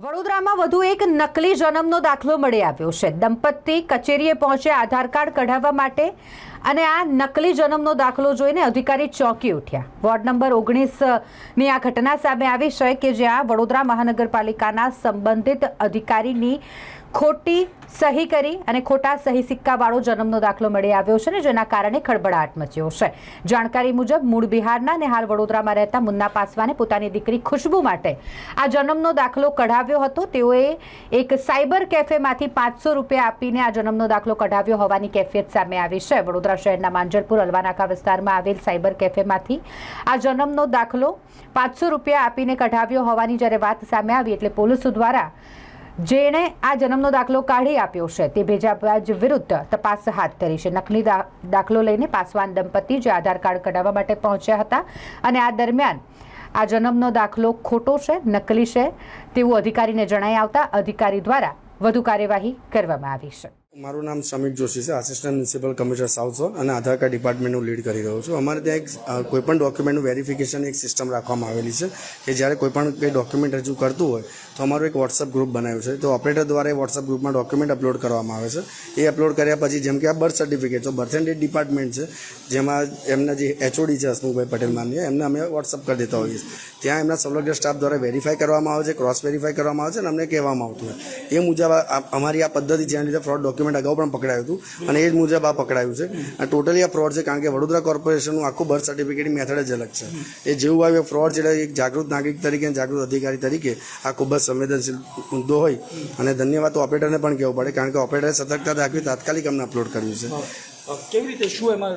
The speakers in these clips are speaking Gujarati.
વડોદરામાં વધુ એક નકલી જન્મનો દાખલો મળી આવ્યો છે. દંપતી કચેરીએ પહોંચે આધાર કાર્ડ કઢાવવા માટે અને આ નકલી જન્મનો દાખલો જોઈને અધિકારી ચોંકી ઉઠ્યા. વોર્ડ નંબર ઓગણીસની આ ઘટના સામે આવી છે કે જ્યાં વડોદરા મહાનગરપાલિકાના સંબંધિત અધિકારીની ખોટી સહી કરી અને ખોટા સહી સિક્કાવાળો જન્મનો દાખલો મળી આવ્યો છે ને જેના કારણે ખળબળાટ મચ્યો છે. જાણકારી મુજબ મૂળ બિહારના અને હાલ વડોદરામાં રહેતા મુન્ના પાસવાને પોતાની દીકરી ખુશ્બુ માટે આ જન્મનો દાખલો કઢાવ્યો હતો. તેઓએ એક સાયબર કેફેમાંથી પાંચસો રૂપિયા આપીને આ જન્મનો દાખલો કઢાવ્યો હોવાની કેફિયત સામે આવી છે. વડોદરા શહેરના માંજરપુર અલવાનાકા વિસ્તારમાં આવેલ સાયબર કેફેમાંથી આ જન્મનો દાખલો પાંચસો રૂપિયા આપીને કઢાવ્યો હોવાની જ્યારે વાત સામે આવી એટલે પોલીસ દ્વારા જેણે આ જન્મનો દાખલો કાઢી આપ્યો છે. તે ભેજાબાજ વિરુદ્ધ તપાસ હાથ ધરી છે. નકલી દાખલો લઈને પાસવાન દંપતી જે આધાર કાર્ડ કઢાવવા માટે પહોંચ્યા હતા અને આ દરમિયાન આ જન્મનો દાખલો ખોટો છે, નકલી છે તેવું અધિકારીને જણાઈ આવતા અધિકારી દ્વારા વધુ કાર્યવાહી કરવામાં આવી છે. મારું નામ સમીક જોશી છે assistant municipal commissioner south zone અને આધાર કાર્ડ ડિપાર્ટમેન્ટનું લીડ કરી રહ્યો છું. અમારે ત્યાં એક કોઈપણ ડોક્યુમેન્ટનું વેરિફિકેશન એક સિસ્ટમ રાખવામાં આવેલી છે કે જ્યારે કોઈપણ કંઈ ડોક્યુમેન્ટ રજૂ કરતું હોય તો અમારું એક વોટ્સઅપ ગ્રુપ બનાવ્યું છે. તો ઓપરેટર દ્વારા એ વોટ્સઅપ ગ્રુપમાં ડોક્યુમેન્ટ અપલોડ કરવામાં આવે છે. એ અપલોડ કર્યા પછી જેમ કે આ બર્થ સર્ટિફિકેટ તો બર્થ એન્ડ ડેટ ડિપાર્ટમેન્ટ છે, જેમાં એમના જે એચઓડી છે હસમુખભાઈ પટેલ માન્ય એમને અમે વોટ્સઅપ કરી દેતા હોઈએ ત્યાં એમના સંલગ્ન સ્ટાફ દ્વારા વેરીફાઈ કરવામાં આવે છે ક્રોસ વેરીફાઈ કરવામાં આવે છે અને અમને કહેવામાં આવતું હોય. એ મુજબ અમારી આ પદ્ધતિ જેના લીધે ફ્રોડ ડોક્યુમેન્ટ અગાઉ પણ પકડાયું હતું અને એ જ મુજબ આ પકડાયું છે. અને ટોટલી આ ફ્રોડ છે કારણ કે વડોદરા કોર્પોરેશનનું આખું બર્થ સર્ટિફિકેટની મેથડ જ અલગ છે. એ જેવું આવ્યું ફ્રોડ છે એક જાગૃત નાગરિક તરીકે જાગૃત અધિકારી તરીકે આ ખૂબ જ સંવેદનશીલ મુદ્દો હોય. અને ધન્યવાદ તો ઓપરેટરને પણ કહેવું પડે કારણ કે ઓપરેટરે સતર્કતા દાખવી તાત્કાલિક અમને અપલોડ કર્યું છે. કેવી રીતે શું એમાં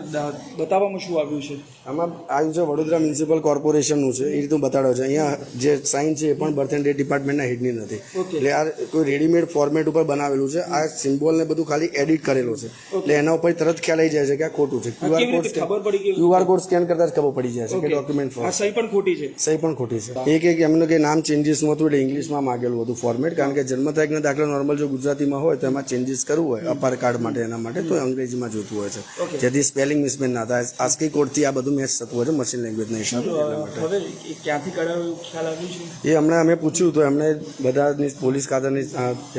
બતાવવામાં શું આવ્યું છે? આમાં આવ્યું છે વડોદરા મ્યુનિસિપલ કોર્પોરેશનનું છે એ રીતનું બતાડ્યો છે. અહીંયા જે સાઇન છે એ પણ બર્થ એન્ડ ડેટ ડિપાર્ટમેન્ટના હેડની નથી. એટલે આ કોઈ રેડીમેડ ફોર્મેટ ઉપર બનાવેલું છે. આ સિમ્બોલ ને બધું ખાલી એડિટ કરેલું છે. એટલે એના ઉપર તરત ખ્યાલ આવી જાય છે કે આ ખોટું છે. ક્યુઆર કોડ ખબર પડી ક્યુઆર કોડ સ્કેન કરતા જ ખબર પડી જાય છે કે ડોક્યુમેન્ટ આ સહી પણ ખોટી છે? સહી પણ ખોટી છે. એક એક એમનું કે નામ ચેન્જીસનું હતું એટલે ઇંગ્લિશમાં માગેલું હતું ફોર્મેટ કારણ કે જન્મ તારીખના દાખલા નોર્મલ જો ગુજરાતીમાં હોય તો એમાં ચેન્જીસ કરવું હોય અપાર કાર્ડ માટે એના માટે તો અંગ્રેજીમાં જોતું હોય. છે. જેથી સ્પેલિંગ મિસમેચ ના થાય. આસ્કી કોડથી આ બધું મેચ થતું હોય છે મશીન લેંગ્વેજના હિસાબે એટલા માટે. ક્યાંથી કઢાવ્યું ખ્યાલ આવ્યું છે? એ હમણાં અમે પૂછ્યું તો એમને બધાની પોલીસ ખાતાની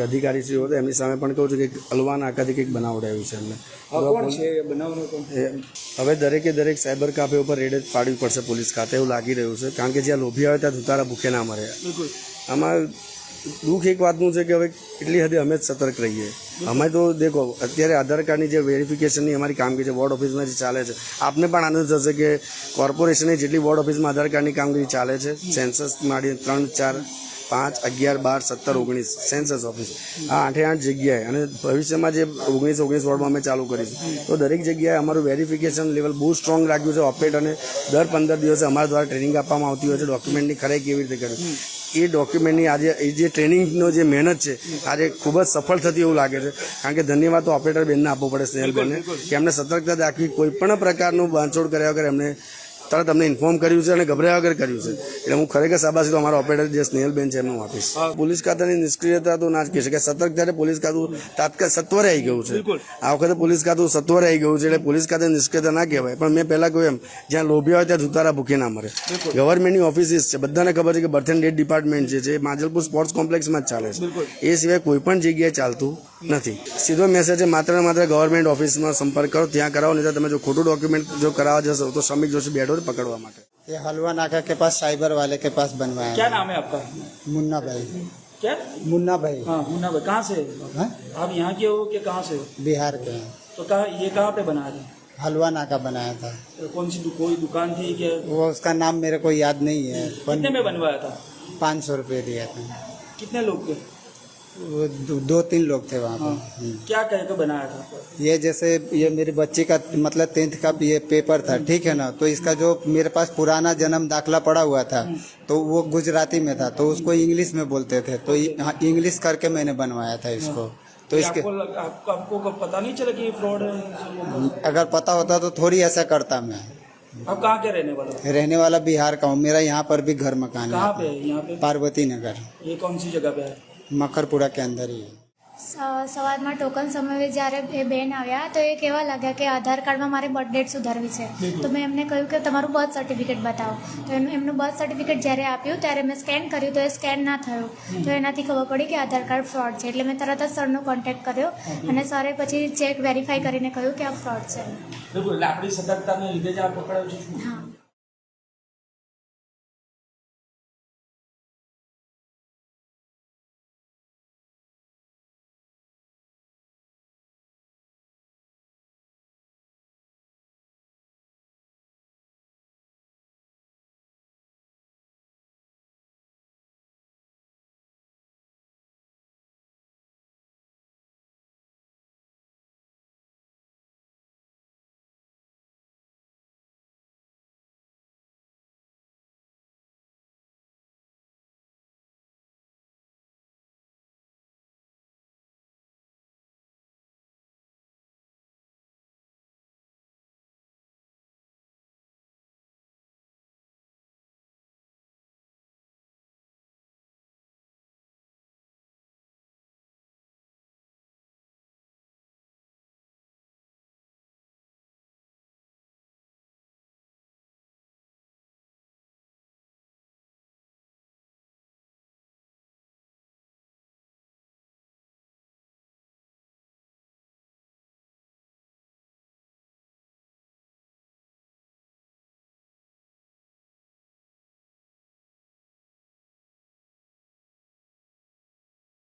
અધિકારી શ્રી અધિકારીશ્રીઓ એમની સામે પણ કહું છું કે અલવાન આખાથી કંઈક બનાવડાવ્યું છે એમને. હવે દરેકે દરેક સાયબર કાફે ઉપર રેડ જ પાડવી પડશે પોલીસ ખાતે એવું લાગી રહ્યું છે. કારણ કે જ્યાં લોભી આવે ત્યાં ધુતારા ભૂખે ના મરે. આમાં દુઃખ એક વાતનું છે કે હવે એટલી હદે અમે જ સતર્ક રહીએ. અમે તો દેખો, અત્યારે આધાર કાર્ડની જે વેરિફિકેશનની અમારી કામગીરી છે વોર્ડ ઓફિસમાં જે ચાલે છે. આપને પણ આનંદ થશે કે કોર્પોરેશનની જેટલી વોર્ડ ઓફિસમાં આધાર કાર્ડની કામગીરી ચાલે છે સેન્સસ માંડી ત્રણ, ચાર, પાંચ, અગિયાર, બાર, સત્તર, ઓગણીસ સેન્સસ ઓફિસ આ આઠે આઠ જગ્યાએ અને ભવિષ્યમાં જે ઓગણીસ ઓગણીસ વોર્ડમાં અમે ચાલુ કરીશું. તો દરેક જગ્યાએ અમારું વેરિફિકેશન લેવલ બહુ સ્ટ્રોંગ રાખ્યું છે ઓપરેટ અને દર પંદર દિવસે અમારા દ્વારા ટ્રેનિંગ આપવામાં આવતી હોય છે ડોક્યુમેન્ટની ખરાઈ કેવી રીતે કરવી. એ ડોક્યુમેન્ટની આજે એ જે ટ્રેનિંગનો જે મહેનત છે આજે ખૂબ જ સફળ થતી એવું લાગે છે. કારણ કે ધન્યવાદ તો ઓપરેટર બેનને આપવો પડે સ્નેહલબેનને. કે એમને સતર્કતા દાખવી કોઈ પણ પ્રકારનું બાંધછોડ કર્યા વગર એમને તરત અમને ઇન્ફોર્મ કર્યું છે અને ગભરાયા વગર કર્યું છે. એટલે હું ખરેખર શાબાશી તો અમારા ઓપરેટર જે સ્નેહલબેન છે એમનું આપીશ. પોલીસ ખાતાની નિષ્ક્રિયતા તો ના જ કહી શકે સતર્ક જ્યારે પોલીસ ખાતું તાત્કાલિક સત્વરે આવી ગયું છે. આ વખતે પોલીસ ખાતું સત્વરે આવી ગયું છે એટલે પોલીસ ખાતે નિષ્ક્રિયતા ના કહેવાય. પણ મેં પહેલા કહ્યું એમ જ્યાં લોભી હોય ત્યાં ધુતારા ભૂખે ના મરે. ગવર્મેન્ટની ઓફિસીસ છે. બધાને ખબર છે કે બર્થ એન્ડ ડેટ ડિપાર્ટમેન્ટ છે જે માજલપુર સ્પોર્ટ્સ કોમ્પ્લેક્સમાં જ ચાલે છે. એ સિવાય કોઈ પણ જગ્યાએ ચાલતું નથી સીધો મેસેજ છે માત્ર ને માત્ર ગવર્મેન્ટ ઓફિસમાં સંપર્ક કરો ત્યાં કરાવો નહીં તો તમે જો ખોટું ડોક્યુમેન્ટ જો કરાવવા જશો તો શ્રમિક જોશી બેઠો છે પકડવા માટે ये हलवा नाका के पास साइबर वाले के पास बनवाया क्या नाम है आपका मुन्ना भाई क्या मुन्ना भाई हाँ मुन्ना भाई कहाँ से हैं? आप यहाँ के हो कि कहाँ से हो बिहार के हैं तो कहाँ ये कहाँ पे बना रहे हलवा नाका बनाया था तो कौन सी दु- कोई दुकान थी कि वो उसका नाम मेरे को याद नहीं है कितने में बनवाया था पाँच सौ रुपये दिया था कितने लोग थे वो दो, दो तीन लोग थे वहाँ पे। हम्म। क्या कह के बनाया था? ये जैसे ये मेरी बच्ची का मतलब टेंथ का ये पेपर था ठीक है ना? तो इसका जो मेरे पास पुराना जन्म दाखला पड़ा हुआ था तो वो गुजराती में था तो उसको इंग्लिश में बोलते थे। तो हाँ, इंग्लिश करके मैंने बनवाया था इसको। तो इसके आपको लग- आपको आपको पता नहीं चला कि फ्रॉड है? अगर पता होता तो थोड़ी ऐसा करता मैं। आप कहाँ के रहने वाले हो? रहने वाला बिहार का हूँ मेरा यहाँ पर भी घर मकान है। पे पे? पार्वती नगर। ये कौन सी जगह पे है? મકરપુરા કે અંદર સવારમાં ટોકન સમયે જ્યારે એ બેન આવ્યા તો એ કેવા લાગ્યા કે આધાર કાર્ડમાં મારે બર્થ ડેટ સુધારવી છે. તો મેં એમને કહ્યું કે તમારું બર્થ સર્ટિફિકેટ બતાવો. તો એમ એમનું બર્થ સર્ટિફિકેટ જ્યારે આપ્યું ત્યારે મેં સ્કેન કર્યું તો એ સ્કેન ના થયું. તો એનાથી ખબર પડી કે આધાર કાર્ડ ફ્રોડ છે. એટલે મેં તરત જ સરનો કોન્ટેક્ટ કર્યો અને સરે પછી ચેક વેરીફાઈ કરીને કહ્યું કે આ ફ્રોડ છે. બિલકુલ. આપણી સતર્કતાને લીધે જ આ પકડાયું છે હા.